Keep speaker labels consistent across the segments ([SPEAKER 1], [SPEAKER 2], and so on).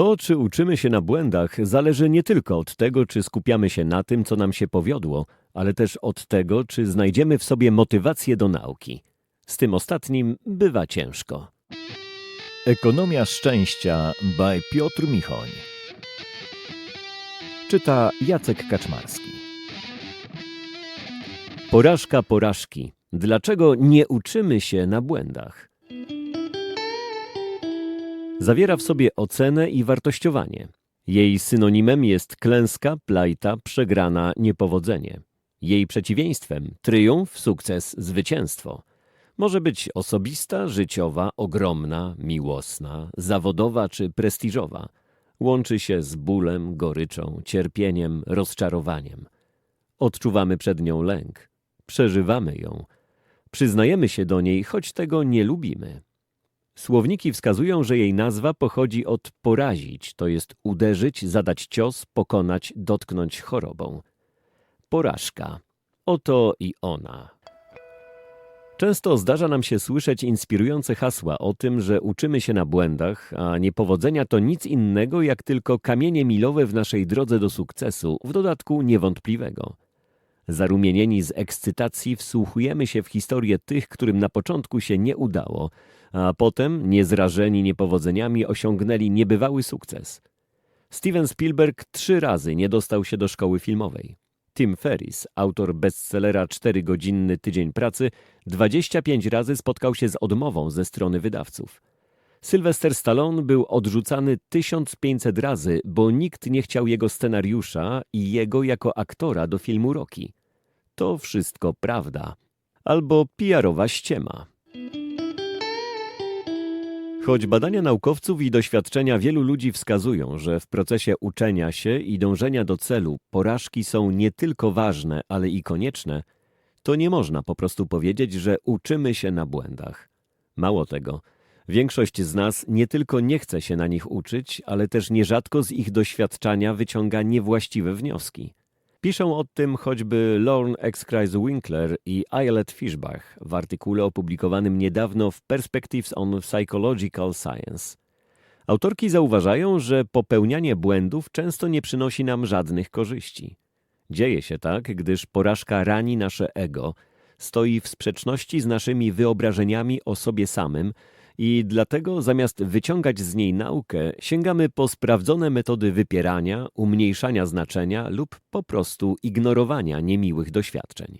[SPEAKER 1] To, czy uczymy się na błędach, zależy nie tylko od tego, czy skupiamy się na tym, co nam się powiodło, ale też od tego, czy znajdziemy w sobie motywację do nauki. Z tym ostatnim bywa ciężko.
[SPEAKER 2] Ekonomia szczęścia by Piotr Michoń. Czyta Jacek Kaczmarski.
[SPEAKER 1] Porażka porażki. Dlaczego nie uczymy się na błędach? Zawiera w sobie ocenę i wartościowanie. Jej synonimem jest klęska, plajta, przegrana, niepowodzenie. Jej przeciwieństwem triumf, sukces, zwycięstwo. Może być osobista, życiowa, ogromna, miłosna, zawodowa czy prestiżowa. Łączy się z bólem, goryczą, cierpieniem, rozczarowaniem. Odczuwamy przed nią lęk. Przeżywamy ją. Przyznajemy się do niej, choć tego nie lubimy. Słowniki wskazują, że jej nazwa pochodzi od porazić, to jest uderzyć, zadać cios, pokonać, dotknąć chorobą. Porażka. Oto i ona. Często zdarza nam się słyszeć inspirujące hasła o tym, że uczymy się na błędach, a niepowodzenia to nic innego jak tylko kamienie milowe w naszej drodze do sukcesu, w dodatku niewątpliwego. Zarumienieni z ekscytacji wsłuchujemy się w historię tych, którym na początku się nie udało, a potem, niezrażeni niepowodzeniami, osiągnęli niebywały sukces. Steven Spielberg trzy razy nie dostał się do szkoły filmowej. Tim Ferriss, autor bestsellera 4-godzinny tydzień pracy, 25 razy spotkał się z odmową ze strony wydawców. Sylvester Stallone był odrzucany 1500 razy, bo nikt nie chciał jego scenariusza i jego jako aktora do filmu Rocky. To wszystko prawda. Albo PR-owa ściema. Choć badania naukowców i doświadczenia wielu ludzi wskazują, że w procesie uczenia się i dążenia do celu porażki są nie tylko ważne, ale i konieczne, to nie można po prostu powiedzieć, że uczymy się na błędach. Mało tego, większość z nas nie tylko nie chce się na nich uczyć, ale też nierzadko z ich doświadczenia wyciąga niewłaściwe wnioski. Piszą o tym choćby Lorne X-Kreis Winkler i Ayelet Fishbach w artykule opublikowanym niedawno w Perspectives on Psychological Science. Autorki zauważają, że popełnianie błędów często nie przynosi nam żadnych korzyści. Dzieje się tak, gdyż porażka rani nasze ego, stoi w sprzeczności z naszymi wyobrażeniami o sobie samym i dlatego zamiast wyciągać z niej naukę, sięgamy po sprawdzone metody wypierania, umniejszania znaczenia lub po prostu ignorowania niemiłych doświadczeń.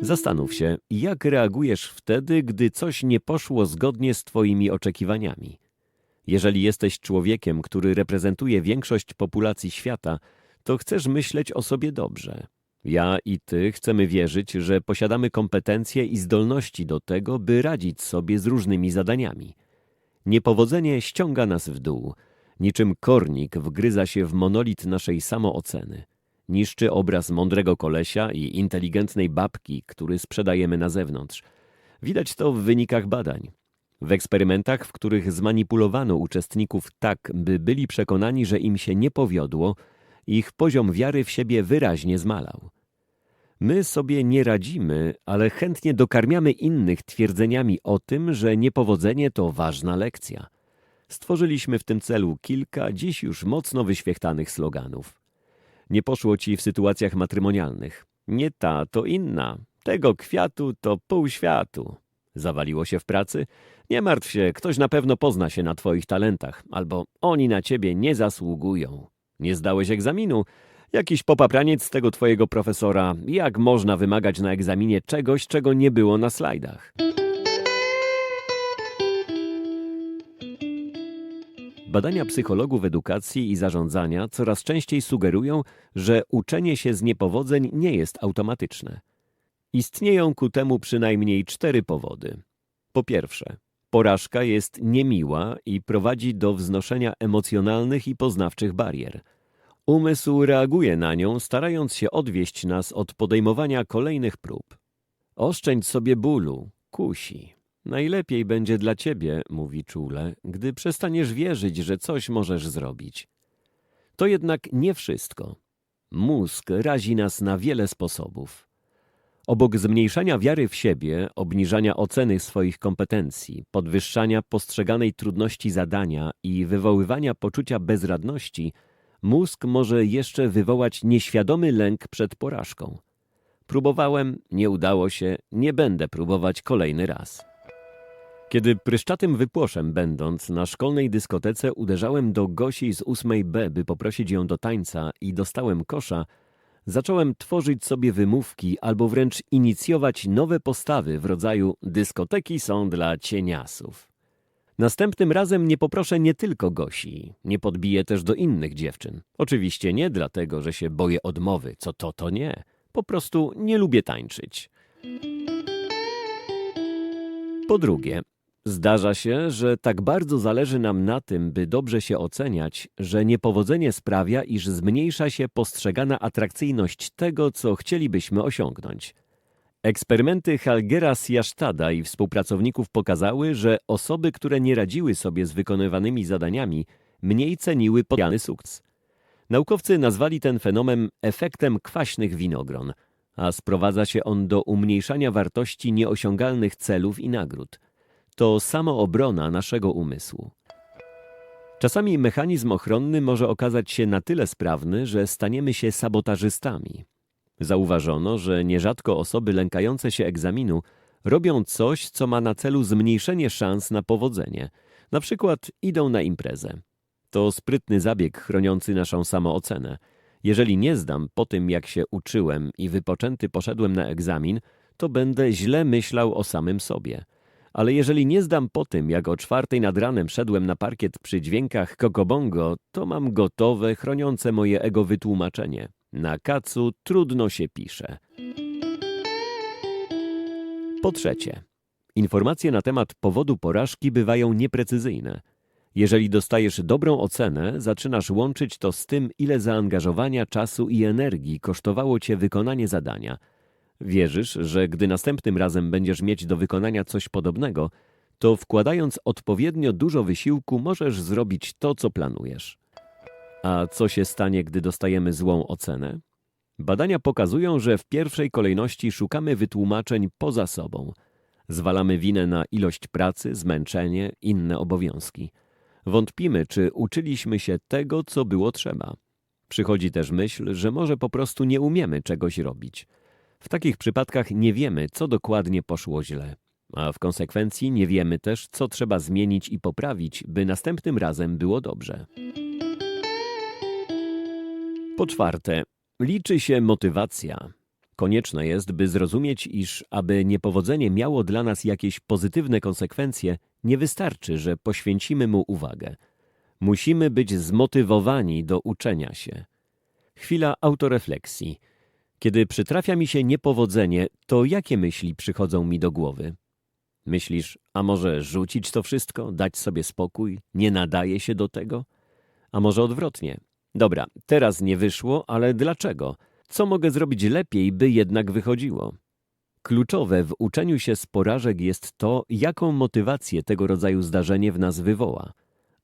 [SPEAKER 1] Zastanów się, jak reagujesz wtedy, gdy coś nie poszło zgodnie z Twoimi oczekiwaniami. Jeżeli jesteś człowiekiem, który reprezentuje większość populacji świata, to chcesz myśleć o sobie dobrze. Ja i ty chcemy wierzyć, że posiadamy kompetencje i zdolności do tego, by radzić sobie z różnymi zadaniami. Niepowodzenie ściąga nas w dół. Niczym kornik wgryza się w monolit naszej samooceny. Niszczy obraz mądrego kolesia i inteligentnej babki, który sprzedajemy na zewnątrz. Widać to w wynikach badań. W eksperymentach, w których zmanipulowano uczestników tak, by byli przekonani, że im się nie powiodło, ich poziom wiary w siebie wyraźnie zmalał. My sobie nie radzimy, ale chętnie dokarmiamy innych twierdzeniami o tym, że niepowodzenie to ważna lekcja. Stworzyliśmy w tym celu kilka dziś już mocno wyświechtanych sloganów. Nie poszło ci w sytuacjach matrymonialnych. Nie ta, to inna. Tego kwiatu to pół światu. Zawaliło się w pracy? Nie martw się, ktoś na pewno pozna się na twoich talentach, albo oni na ciebie nie zasługują. Nie zdałeś egzaminu? Jakiś popapraniec z tego twojego profesora. Jak można wymagać na egzaminie czegoś, czego nie było na slajdach? Badania psychologów edukacji i zarządzania coraz częściej sugerują, że uczenie się z niepowodzeń nie jest automatyczne. Istnieją ku temu przynajmniej cztery powody. Po pierwsze, porażka jest niemiła i prowadzi do wznoszenia emocjonalnych i poznawczych barier. Umysł reaguje na nią, starając się odwieść nas od podejmowania kolejnych prób. Oszczędź sobie bólu, kusi. Najlepiej będzie dla ciebie, mówi czule, gdy przestaniesz wierzyć, że coś możesz zrobić. To jednak nie wszystko. Mózg razi nas na wiele sposobów. Obok zmniejszania wiary w siebie, obniżania oceny swoich kompetencji, podwyższania postrzeganej trudności zadania i wywoływania poczucia bezradności, mózg może jeszcze wywołać nieświadomy lęk przed porażką. Próbowałem, nie udało się, nie będę próbować kolejny raz. Kiedy pryszczatym wypłoszem będąc na szkolnej dyskotece uderzałem do Gosi z 8B, by poprosić ją do tańca i dostałem kosza, zacząłem tworzyć sobie wymówki albo wręcz inicjować nowe postawy w rodzaju dyskoteki są dla cieniasów. Następnym razem nie poproszę nie tylko Gosi, nie podbiję też do innych dziewczyn. Oczywiście nie dlatego, że się boję odmowy, co to, to nie. Po prostu nie lubię tańczyć. Po drugie, zdarza się, że tak bardzo zależy nam na tym, by dobrze się oceniać, że niepowodzenie sprawia, iż zmniejsza się postrzegana atrakcyjność tego, co chcielibyśmy osiągnąć. Eksperymenty Halgera Sjasztada i współpracowników pokazały, że osoby, które nie radziły sobie z wykonywanymi zadaniami, mniej ceniły podjany sukces. Naukowcy nazwali ten fenomen efektem kwaśnych winogron, a sprowadza się on do umniejszania wartości nieosiągalnych celów i nagród. To samoobrona naszego umysłu. Czasami mechanizm ochronny może okazać się na tyle sprawny, że staniemy się sabotażystami. Zauważono, że nierzadko osoby lękające się egzaminu robią coś, co ma na celu zmniejszenie szans na powodzenie. Na przykład idą na imprezę. To sprytny zabieg chroniący naszą samoocenę. Jeżeli nie zdam po tym, jak się uczyłem i wypoczęty poszedłem na egzamin, to będę źle myślał o samym sobie. Ale jeżeli nie zdam po tym, jak o czwartej nad ranem szedłem na parkiet przy dźwiękach kokobongo, to mam gotowe, chroniące moje ego wytłumaczenie. Na kacu trudno się pisze. Po trzecie, informacje na temat powodu porażki bywają nieprecyzyjne. Jeżeli dostajesz dobrą ocenę, zaczynasz łączyć to z tym, ile zaangażowania, czasu i energii kosztowało cię wykonanie zadania. Wierzysz, że gdy następnym razem będziesz mieć do wykonania coś podobnego, to wkładając odpowiednio dużo wysiłku możesz zrobić to, co planujesz. A co się stanie, gdy dostajemy złą ocenę? Badania pokazują, że w pierwszej kolejności szukamy wytłumaczeń poza sobą. Zwalamy winę na ilość pracy, zmęczenie, inne obowiązki. Wątpimy, czy uczyliśmy się tego, co było trzeba. Przychodzi też myśl, że może po prostu nie umiemy czegoś robić. W takich przypadkach nie wiemy, co dokładnie poszło źle, a w konsekwencji nie wiemy też, co trzeba zmienić i poprawić, by następnym razem było dobrze. Po czwarte, liczy się motywacja. Konieczne jest, by zrozumieć, iż aby niepowodzenie miało dla nas jakieś pozytywne konsekwencje, nie wystarczy, że poświęcimy mu uwagę. Musimy być zmotywowani do uczenia się. Chwila autorefleksji. Kiedy przytrafia mi się niepowodzenie, to jakie myśli przychodzą mi do głowy? Myślisz, a może rzucić to wszystko, dać sobie spokój, nie nadaje się do tego? A może odwrotnie? Dobra, teraz nie wyszło, ale dlaczego? Co mogę zrobić lepiej, by jednak wychodziło? Kluczowe w uczeniu się z porażek jest to, jaką motywację tego rodzaju zdarzenie w nas wywoła.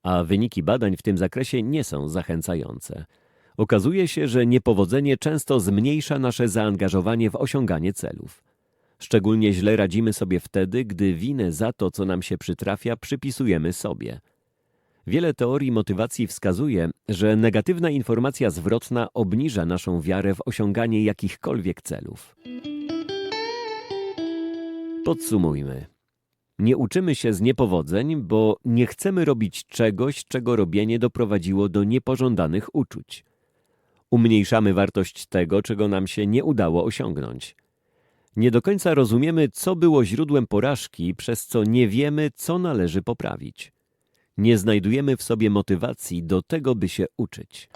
[SPEAKER 1] A wyniki badań w tym zakresie nie są zachęcające. Okazuje się, że niepowodzenie często zmniejsza nasze zaangażowanie w osiąganie celów. Szczególnie źle radzimy sobie wtedy, gdy winę za to, co nam się przytrafia, przypisujemy sobie. Wiele teorii motywacji wskazuje, że negatywna informacja zwrotna obniża naszą wiarę w osiąganie jakichkolwiek celów. Podsumujmy. Nie uczymy się z niepowodzeń, bo nie chcemy robić czegoś, czego robienie doprowadziło do niepożądanych uczuć. Umniejszamy wartość tego, czego nam się nie udało osiągnąć. Nie do końca rozumiemy, co było źródłem porażki, przez co nie wiemy, co należy poprawić. Nie znajdujemy w sobie motywacji do tego, by się uczyć.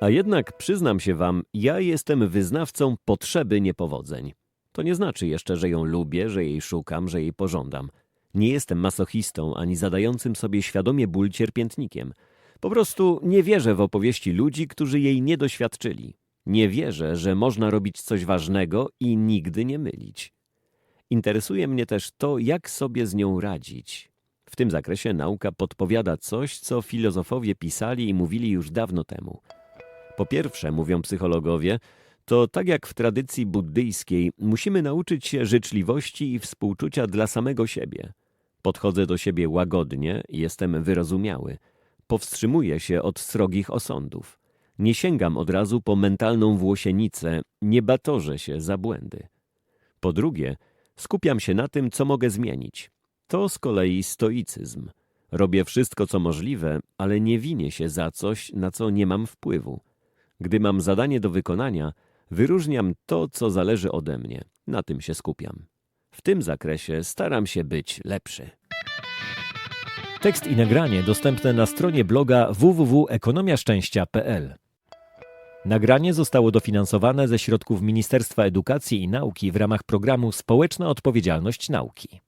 [SPEAKER 1] A jednak przyznam się wam, ja jestem wyznawcą potrzeby niepowodzeń. To nie znaczy jeszcze, że ją lubię, że jej szukam, że jej pożądam. Nie jestem masochistą ani zadającym sobie świadomie ból cierpiętnikiem. Po prostu nie wierzę w opowieści ludzi, którzy jej nie doświadczyli. Nie wierzę, że można robić coś ważnego i nigdy nie mylić. Interesuje mnie też to, jak sobie z nią radzić. W tym zakresie nauka podpowiada coś, co filozofowie pisali i mówili już dawno temu. Po pierwsze, mówią psychologowie, to tak jak w tradycji buddyjskiej, musimy nauczyć się życzliwości i współczucia dla samego siebie. Podchodzę do siebie łagodnie, jestem wyrozumiały. Powstrzymuję się od srogich osądów. Nie sięgam od razu po mentalną włosienicę, nie batorzę się za błędy. Po drugie, skupiam się na tym, co mogę zmienić. To z kolei stoicyzm. Robię wszystko, co możliwe, ale nie winię się za coś, na co nie mam wpływu. Gdy mam zadanie do wykonania, wyróżniam to, co zależy ode mnie. Na tym się skupiam. W tym zakresie staram się być lepszy.
[SPEAKER 2] Tekst i nagranie dostępne na stronie bloga www.ekonomiaszczęścia.pl. Nagranie zostało dofinansowane ze środków Ministerstwa Edukacji i Nauki w ramach programu Społeczna Odpowiedzialność Nauki.